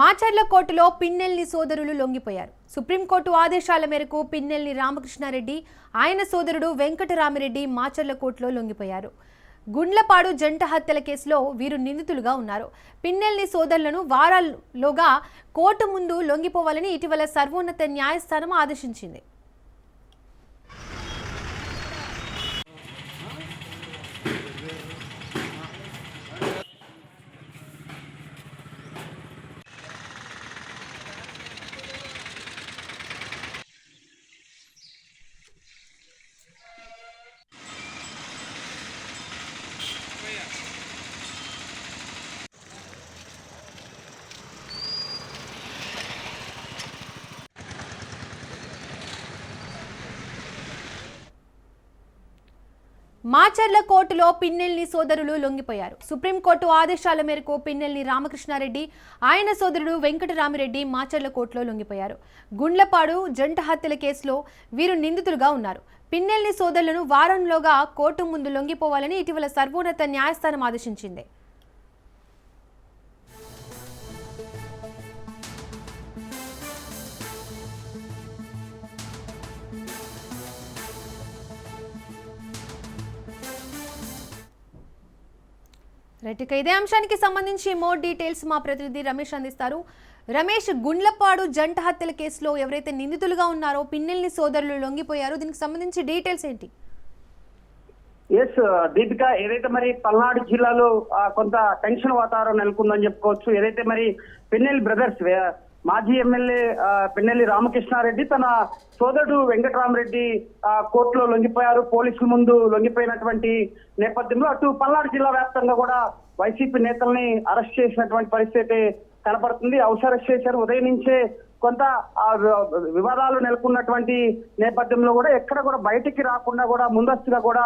మాచర్ల కోర్టులో పిన్నెల్ని సోదరులు లొంగిపోయారు. సుప్రీంకోర్టు ఆదేశాల మేరకు పిన్నెల్ని రామకృష్ణారెడ్డి ఆయన సోదరుడు వెంకటరామిరెడ్డి మాచర్ల కోర్టులో లొంగిపోయారు. గుండ్లపాడు జంట హత్యల కేసులో వీరు నిందితులుగా ఉన్నారు. పిన్నెల్ని సోదరులను వారాల్లోగా కోర్టు ముందు లొంగిపోవాలని ఇటీవల సర్వోన్నత న్యాయస్థానం ఆదేశించింది. మాచర్ల కోర్టులో పిన్నెల్ని సోదరులు లొంగిపోయారు. సుప్రీంకోర్టు ఆదేశాల మేరకు పిన్నెల్ని రామకృష్ణారెడ్డి ఆయన సోదరుడు వెంకటరామిరెడ్డి మాచర్ల కోర్టులో లొంగిపోయారు. గుండ్లపాడు జంట హత్యల కేసులో వీరు నిందితులుగా ఉన్నారు. పిన్నెల్ని సోదరులను వారంలోగా కోర్టు ముందు లొంగిపోవాలని ఇటీవల సర్వోన్నత న్యాయస్థానం ఆదేశించింది. రైట్ ఇక ఇదే అంశానికి సంబంధించి మోర్ డీటెయిల్స్ మా ప్రతినిధి రమేష్ అందిస్తారు. రమేష్ గుండ్లపాడు జంట హత్యల కేసులో ఎవరైతే నిందితులుగా ఉన్నారో పిన్నెల్ని సోదరులు లొంగిపోయారో. దీనికి సంబంధించి డీటెయిల్స్ ఏంటి? ఎస్ uh, దీపిక ఏదైతే మరి పల్నాడు జిల్లాలో కొంత టెన్షన్ వాతావరణం నెలకొందని చెప్పుకోవచ్చు. ఏదైతే మరి పిన్నెల్ బ్రదర్స్ మాజీ ఎమ్మెల్యే పిన్నెల్లి రామకృష్ణారెడ్డి తన సోదరుడు వెంకటరామరెడ్డి కోర్టులో లొంగిపోయారు. పోలీసుల ముందు లొంగిపోయినటువంటి నేపథ్యంలో అటు పల్నాడు జిల్లా వ్యాప్తంగా కూడా వైసీపీ నేతల్ని అరెస్ట్ చేసినటువంటి పరిస్థితి కనపడుతుంది. హౌస్ అరెస్ట్ చేశారు. ఉదయం నుంచే కొంత వివాదాలు నెలకొన్నటువంటి నేపథ్యంలో కూడా ఎక్కడ కూడా బయటికి రాకుండా కూడా ముందస్తుగా కూడా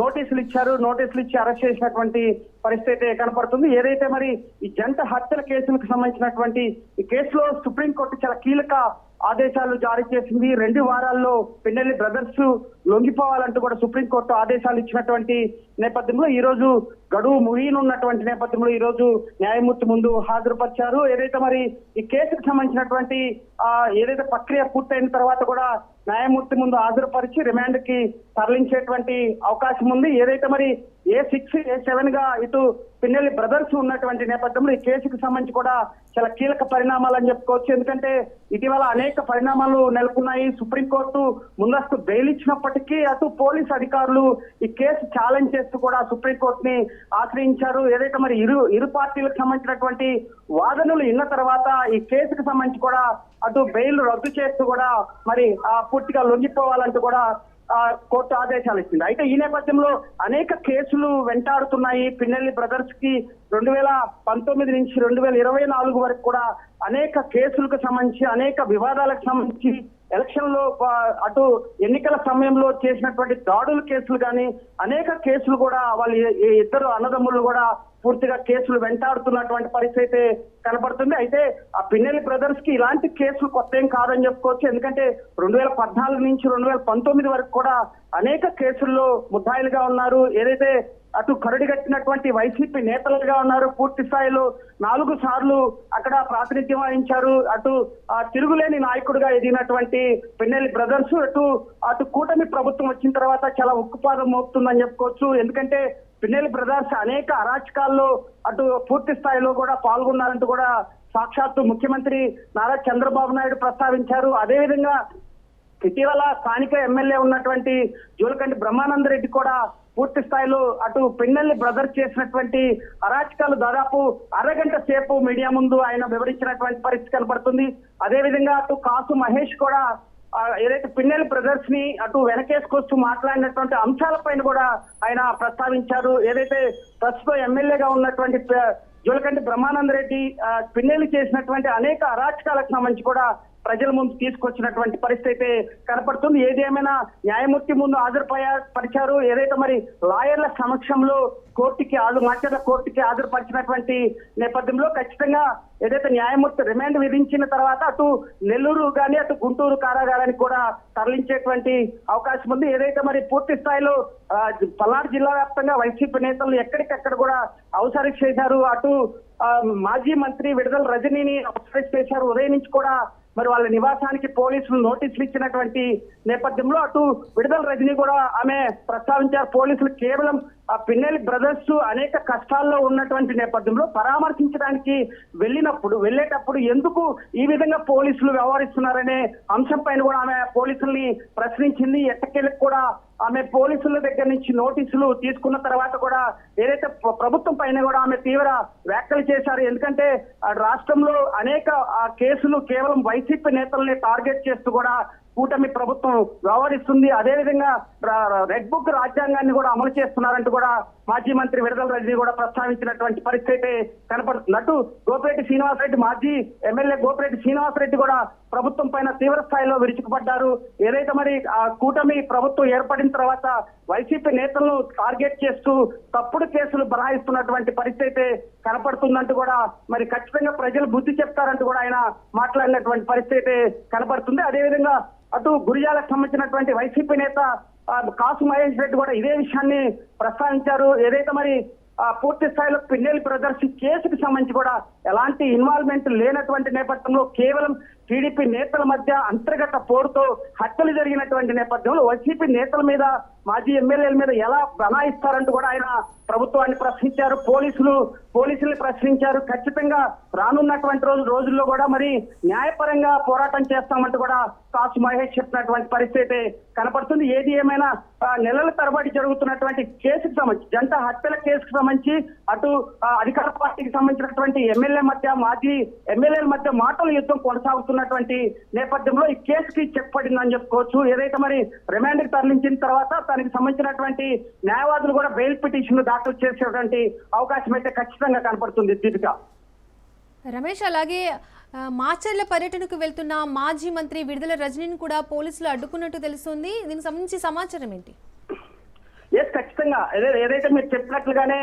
నోటీసులు ఇచ్చారు. నోటీసులు ఇచ్చి అరెస్ట్ చేసినటువంటి పరిస్థితి అయితే కనపడుతుంది. ఏదైతే మరి ఈ జంట హత్యల కేసులకు సంబంధించినటువంటి ఈ కేసులో సుప్రీంకోర్టు చాలా కీలక ఆదేశాలు జారీ చేసింది. రెండు వారాల్లో పిన్నెల్లి బ్రదర్స్ లొంగిపోవాలంటూ కూడా సుప్రీంకోర్టు ఆదేశాలు ఇచ్చినటువంటి నేపథ్యంలో ఈ రోజు గడువు ముగియనున్నటువంటి నేపథ్యంలో ఈ రోజు న్యాయమూర్తి ముందు హాజరుపరిచారు. ఏదైతే మరి ఈ కేసుకు సంబంధించినటువంటి ఆ ఏదైతే ప్రక్రియ పూర్తయిన తర్వాత కూడా న్యాయమూర్తి ముందు హాజరుపరిచి రిమాండ్కి తరలించేటువంటి అవకాశం ఉంది. ఏదైతే మరి ఏ సిక్స్ ఏ సెవెన్గా ఇటు పిన్నెల్లి బ్రదర్స్ ఉన్నటువంటి నేపథ్యంలో ఈ కేసుకు సంబంధించి కూడా చాలా కీలక పరిణామాలు అని చెప్పుకోవచ్చు. ఎందుకంటే ఇటీవల అనేక పరిణామాలు నెలకొన్నాయి. సుప్రీంకోర్టు ముందస్తు బెయిల్ ఇచ్చినప్పటికీ అటు పోలీస్ అధికారులు ఈ కేసు ఛాలెంజ్ చేస్తూ కూడా సుప్రీంకోర్టుని ఆశ్రయించారు. ఏదైతే మరి ఇరు ఇరు పార్టీలకు సంబంధించినటువంటి వాదనలు ఇన్న తర్వాత ఈ కేసుకు సంబంధించి కూడా అటు బెయిల్ రద్దు చేస్తూ కూడా మరి ఆ పూర్తిగా లొంగిపోవాలంటూ కూడా కోర్టు ఆదేశాలు ఇచ్చింది. అయితే ఈ నేపథ్యంలో అనేక కేసులు వెంటాడుతున్నాయి. పిన్నెల్లి బ్రదర్స్కి రెండు వేల పంతొమ్మిది నుంచి రెండు వేల ఇరవై నాలుగు వరకు కూడా అనేక కేసులకు సంబంధించి అనేక వివాదాలకు సంబంధించి ఎలక్షన్లో అటు ఎన్నికల సమయంలో చేసినటువంటి దాడుల కేసులు కానీ అనేక కేసులు కూడా వాళ్ళు ఇద్దరు అన్నదమ్ములు కూడా పూర్తిగా కేసులు వెంటాడుతున్నటువంటి పరిస్థితి అయితే కనపడుతుంది. అయితే ఆ పిన్నెల్లి బ్రదర్స్కి ఇలాంటి కేసులు కొత్త ఏం కాదని చెప్పుకోవచ్చు. ఎందుకంటే రెండు వేల పద్నాలుగు నుంచి రెండు వేల పంతొమ్మిది వరకు కూడా అనేక కేసుల్లో ముద్దాయిలుగా ఉన్నారు. ఏదైతే అటు కరడిగట్టినటువంటి వైసీపీ నేతలుగా ఉన్నారు. పూర్తి స్థాయిలో నాలుగు సార్లు అక్కడ ప్రాతినిధ్యం వహించారు. అటు ఆ తిరుగులేని నాయకుడిగా ఎదిగినటువంటి పిన్నెల్లి బ్రదర్స్ అటు అటు కూటమి ప్రభుత్వం వచ్చిన తర్వాత చాలా ఉక్కుపాదం మోపుతుందని చెప్పుకోవచ్చు. ఎందుకంటే పిన్నెల్లి బ్రదర్స్ అనేక అరాచకాల్లో అటు పూర్తి స్థాయిలో కూడా పాల్గొన్నారంటూ కూడా సాక్షాత్తు ముఖ్యమంత్రి నారా చంద్రబాబు నాయుడు ప్రస్తావించారు. అదేవిధంగా ఇటీవల స్థానిక ఎమ్మెల్యే ఉన్నటువంటి జోలకంటి బ్రహ్మానంద రెడ్డి కూడా పూర్తి స్థాయిలో అటు పిన్నెల్లి బ్రదర్ చేసినటువంటి అరాచకాలు దాదాపు అరగంట సేపు మీడియా ముందు ఆయన వివరించినటువంటి పరిస్థితి కనబడుతుంది. అదేవిధంగా అటు కాసు మహేష్ కూడా ఏదైతే పిన్నెల బ్రదర్స్ని అటు వెనకేసుకొస్తూ మాట్లాడినటువంటి అంశాలపైన కూడా ఆయన ప్రస్తావించారు. ఏదైతే ప్రస్తుతం ఎమ్మెల్యేగా ఉన్నటువంటి జోలకంటి బ్రహ్మానంద రెడ్డి పిన్నెలు చేసినటువంటి అనేక అరాచకాలకు సంబంధించి కూడా ప్రజల ముందు తీసుకొచ్చినటువంటి పరిస్థితి అయితే కనపడుతుంది. ఏదేమైనా న్యాయమూర్తి ముందు హాజరుపరిచారు ఏదైతే మరి లాయర్ల సమక్షంలో కోర్టుకి హాజరు మాచర్ల కోర్టుకి హాజరుపరిచినటువంటి నేపథ్యంలో ఖచ్చితంగా ఏదైతే న్యాయమూర్తి రిమాండ్ విధించిన తర్వాత అటు నెల్లూరు కానీ అటు గుంటూరు కారాగారానికి కూడా తరలించేటువంటి అవకాశం ఉంది. ఏదైతే మరి పూర్తి స్థాయిలో పల్నాడు జిల్లా వ్యాప్తంగా వైసీపీ నేతలు ఎక్కడికక్కడ కూడా అవసరం చేశారు. అటు మాజీ మంత్రి విడుదల రజనీని అవసరం చేశారు. ఉదయం నుంచి కూడా మరి వాళ్ళ నివాసానికి పోలీసులు నోటీసులు ఇచ్చినటువంటి నేపథ్యంలో అటు విడుదల రజనీ కూడా ఆమె ప్రస్తావించారు. పోలీసులు కేవలం ఆ పిన్నెల్లి బ్రదర్స్ అనేక కష్టాల్లో ఉన్నటువంటి నేపథ్యంలో పరామర్శించడానికి వెళ్ళినప్పుడు వెళ్ళేటప్పుడు ఎందుకు ఈ విధంగా పోలీసులు వ్యవహరిస్తున్నారనే అంశం పైన కూడా ఆమె పోలీసుల్ని ప్రశ్నించింది. ఎట్టకేళ్ళకి కూడా ఆమె పోలీసుల దగ్గర నుంచి నోటీసులు తీసుకున్న తర్వాత కూడా ఏదైతే ప్రభుత్వం పైన కూడా ఆమె తీవ్ర వ్యాఖ్యలు చేశారు. ఎందుకంటే ఆ రాష్ట్రంలో అనేక ఆ, కేసులు కేవలం వైసీపీ నేతల్ని టార్గెట్ చేస్తూ కూడా కూటమి ప్రభుత్వం వ్యవహరిస్తుంది. అదేవిధంగా ర- రెడ్ బుక్ రాజ్యాంగాన్ని కూడా అమలు చేస్తున్నారంటూ కూడా మాజీ మంత్రి విడుదల రజనీ కూడా ప్రస్తావించినటువంటి పరిస్థితి అయితే కనపడుతుంది అటు గోపిరెడ్డి శ్రీనివాసరెడ్డి మాజీ ఎమ్మెల్యే గోపిరెడ్డి శ్రీనివాసరెడ్డి కూడా ప్రభుత్వం పైన తీవ్ర స్థాయిలో విరుచుకుపడ్డారు. ఏదైతే మరి ఆ కూటమి ప్రభుత్వం ఏర్పడిన తర్వాత వైసీపీ నేతలను టార్గెట్ చేస్తూ తప్పుడు కేసులు బనాయిస్తున్నటువంటి పరిస్థితి అయితే కనపడుతుందంటూ కూడా మరి ఖచ్చితంగా ప్రజలు బుద్ధి చెప్తారంటూ కూడా ఆయన మాట్లాడినటువంటి పరిస్థితి అయితే కనపడుతుంది. అదేవిధంగా అటు గురిజాలకు సంబంధించినటువంటి వైసీపీ నేత కాసు మహేష్ రెడ్డి కూడా ఇదే విషయాన్ని ప్రస్తావించారు. ఏదైతే మరి ఆ, పూర్తి స్థాయిలో పిన్నెల్లి బ్రదర్స్ కేసుకు సంబంధించి కూడా ఎలాంటి ఇన్వాల్వ్మెంట్ లేనటువంటి నేపథ్యంలో కేవలం టీడీపీ నేతల మధ్య అంతర్గత పోరుతో హత్యలు జరిగినటువంటి నేపథ్యంలో వైసీపీ నేతల మీద మాజీ ఎమ్మెల్యేల మీద ఎలా బనాయిస్తారంటూ కూడా ఆయన ప్రభుత్వాన్ని ప్రశ్నించారు. పోలీసులు పోలీసుల్ని ప్రశ్నించారు. ఖచ్చితంగా రానున్నటువంటి రోజు రోజుల్లో కూడా మరి న్యాయపరంగా పోరాటం చేస్తామంటూ కూడా కాసు మహేష్ చెప్పినటువంటి పరిస్థితి కనపడుతుంది. ఏది ఏమైనా నెలల తరబడి జరుగుతున్నటువంటి కేసుకు సంబంధించి జంట హత్యల కేసుకు సంబంధించి అటు అధికార పార్టీకి సంబంధించినటువంటి ఎమ్మెల్యే మధ్య మాజీ ఎమ్మెల్యేల మధ్య మాటల యుద్ధం కొనసాగుతున్నటువంటి నేపథ్యంలో ఈ కేసుకి చెక్ పడిందని చెప్పుకోవచ్చు. ఏదైతే మరి రిమాండ్కి తరలించిన తర్వాత దానికి సంబంధించినటువంటి న్యాయవాదులు కూడా బెయిల్ పిటిషన్ దాఖలు చేసేటువంటి అవకాశం అయితే ఖచ్చితంగా కనపడుతుంది దీపిక. రమేష్ అలాగే మాచర్ల పర్యటనకు వెళ్తున్న మాజీ మంత్రి విడుదల రజనీని కూడా పోలీసులు అడ్డుకున్నట్టు తెలుస్తుంది. దీనికి సంబంధించి సమాచారం ఏంటి? ఎస్ ఖచ్చితంగా. ఏదే ఏదైతే మీరు చెప్పినట్లుగానే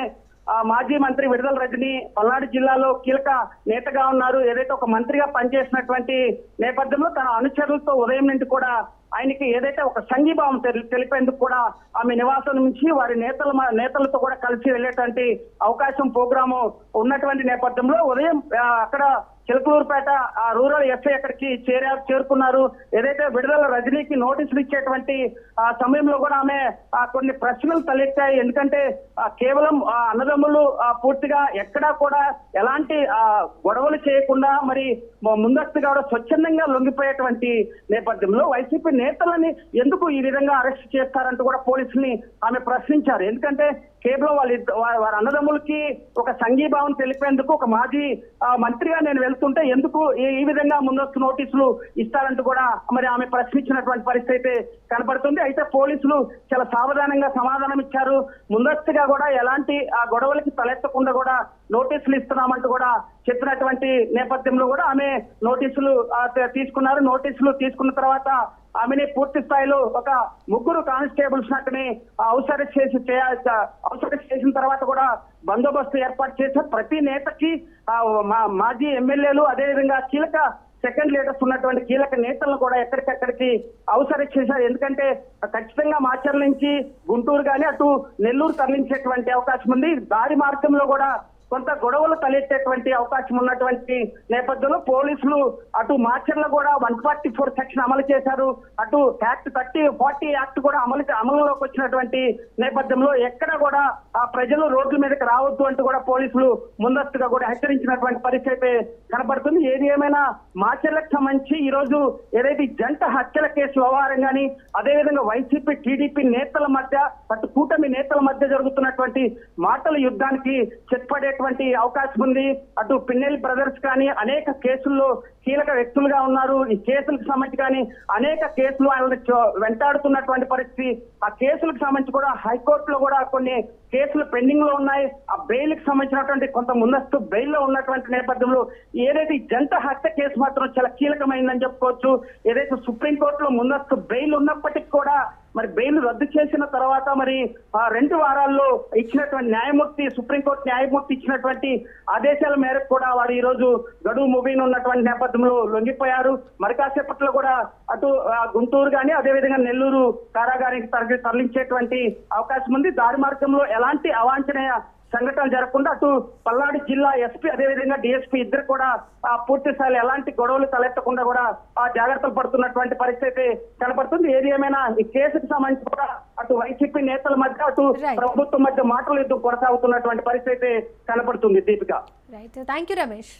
మాజీ మంత్రి విడుదల రెడ్డిని పల్నాడు జిల్లాలో కీలక నేతగా ఉన్నారు. ఏదైతే ఒక మంత్రిగా పనిచేసినటువంటి నేపథ్యంలో తన అనుచరులతో ఉదయం నుండి కూడా ఆయనకి ఏదైతే ఒక సంఘీభావం తెలి- తెలిపేందుకు కూడా ఆమె నివాసం నుంచి వారి నేతల మ- నేతలతో కూడా కలిసి వెళ్ళేటువంటి అవకాశం ప్రోగ్రాము ఉన్నటువంటి నేపథ్యంలో ఉదయం అక్కడ చిలకలూరుపేట ఆ రూరల్ ఎస్ఐ అక్కడికి చేరా చేరుకున్నారు. ఏదైతే విడుదల రజనీకి నోటీసులు ఇచ్చేటువంటి ఆ సమయంలో కూడా ఆమె ఆ, కొన్ని ప్రశ్నలు తలెత్తాయి. ఎందుకంటే కేవలం ఆ, అన్నదమ్ములు ఆ, పూర్తిగా ఎక్కడా కూడా ఎలాంటి ఆ, గొడవలు చేయకుండా మరి ముందస్తుగా కూడా స్వచ్ఛందంగా లొంగిపోయేటువంటి నేపథ్యంలో వైసీపీ నేతలని ఎందుకు ఈ విధంగా అరెస్ట్ చేస్తారంటూ కూడా పోలీసుల్ని ఆమె ప్రశ్నించారు. ఎందుకంటే కేవలం వాళ్ళ వారి అన్నదమ్ములకి ఒక సంఘీభావం తెలిపేందుకు ఒక మాజీ మంత్రిగా నేను వెళ్తుంటే ఎందుకు ఈ విధంగా ముందస్తు నోటీసులు ఇస్తారంటూ కూడా మరి ఆమె ప్రశ్నించినటువంటి పరిస్థితి అయితే కనపడుతుంది. అయితే పోలీసులు చాలా సావధానంగా సమాధానం ఇచ్చారు. ముందస్తుగా కూడా ఎలాంటి ఆ గొడవలకి తలెత్తకుండా కూడా నోటీసులు ఇస్తున్నామంటూ కూడా చెప్పినటువంటి నేపథ్యంలో కూడా ఆమె నోటీసులు తీసుకున్నారు. నోటీసులు తీసుకున్న తర్వాత ఆమెని పూర్తి స్థాయిలో ఒక ముగ్గురు కానిస్టేబుల్స్ అక్కని అవసరం చేసి అవసరం చేసిన తర్వాత కూడా బందోబస్తు ఏర్పాటు చేశారు ప్రతి నేతకి మా- మాజీ ఎమ్మెల్యేలు అదేవిధంగా కీలక సెకండ్ లీడర్స్ ఉన్నటువంటి కీలక నేతలను కూడా ఎక్కడికెక్కడికి అవసరం చేశారు. ఎందుకంటే ఖచ్చితంగా మాచర్ల నుంచి గుంటూరు కానీ అటు నెల్లూరు తరలించేటువంటి అవకాశం ఉంది. దారి మార్గంలో కూడా కొంత గొడవలు తలెత్తేటువంటి అవకాశం ఉన్నటువంటి నేపథ్యంలో పోలీసులు అటు మార్చర్లు కూడా వన్ ఫార్టీ ఫోర్ సెక్షన్ అమలు చేశారు. అటు యాక్ట్ థర్టీ ఫార్టీ యాక్ట్ కూడా అమలు అమలులోకి వచ్చినటువంటి నేపథ్యంలో ఎక్కడ కూడా ఆ ప్రజలు రోడ్ల మీదకి రావద్దు అంటూ కూడా పోలీసులు ముందస్తుగా కూడా హెచ్చరించినటువంటి పరిస్థితి కనబడుతుంది ఏది ఏమైనా మార్చర్లకు సంబంధించి ఈ రోజు ఏదైతే జంట హత్యల కేసు వ్యవహారం కానీ అదేవిధంగా వైసీపీ టీడీపీ నేతల మధ్య అటు కూటమి నేతల మధ్య జరుగుతున్నటువంటి మాటల యుద్ధానికి చెక్ పడేటువంటి అవకాశం ఉంది. అటు పిన్నెల్లి బ్రదర్స్ కానీ అనేక కేసుల్లో కీలక వ్యక్తులుగా ఉన్నారు. ఈ కేసులకు సంబంధించి కానీ అనేక కేసులు ఆయన వెంటాడుతున్నటువంటి పరిస్థితి. ఆ కేసులకు సంబంధించి కూడా హైకోర్టులో కూడా కొన్ని కేసులు పెండింగ్లో ఉన్నాయి. ఆ బెయిల్కి సంబంధించినటువంటి కొంత ముందస్తు బెయిల్లో ఉన్నటువంటి నేపథ్యంలో ఏదైతే జంట హత్య కేసు మాత్రం చాలా కీలకమైందని చెప్పుకోవచ్చు. ఏదైతే సుప్రీంకోర్టులో ముందస్తు బెయిల్ ఉన్నప్పటికీ కూడా మరి బెయిల్ రద్దు చేసిన తర్వాత మరి ఆ రెండు వారాల్లో ఇచ్చినటువంటి న్యాయమూర్తి సుప్రీంకోర్టు న్యాయమూర్తి ఇచ్చినటువంటి ఆదేశాల మేరకు కూడా వారు ఈ రోజు గడువు ముగిన ఉన్నటువంటి నేపథ్యంలో లొంగిపోయారు. మరి కాసేపట్లో కూడా అటు గుంటూరు కానీ అదేవిధంగా నెల్లూరు కారాగారికి తరలి తరలించేటువంటి అవకాశం ఉంది. దారి మార్గంలో ఎలాంటి అవాంఛనీయ సంఘటనలు జరగకుండా అటు పల్నాడు జిల్లా ఎస్పీ అదేవిధంగా డిఎస్పీ ఇద్దరు కూడా ఆ పూర్తి స్థాయిలో ఎలాంటి గొడవలు తలెత్తకుండా కూడా ఆ జాగ్రత్తలు పడుతున్నటువంటి పరిస్థితి కనపడుతుంది. ఏది ఏమైనా ఈ కేసుకు సంబంధించి కూడా అటు వైసీపీ నేతల మధ్య అటు. ప్రభుత్వం మధ్య మాటలు యుద్ధం కొనసాగుతున్నటువంటి పరిస్థితి కనపడుతుంది Deepika. Right thank you Ramesh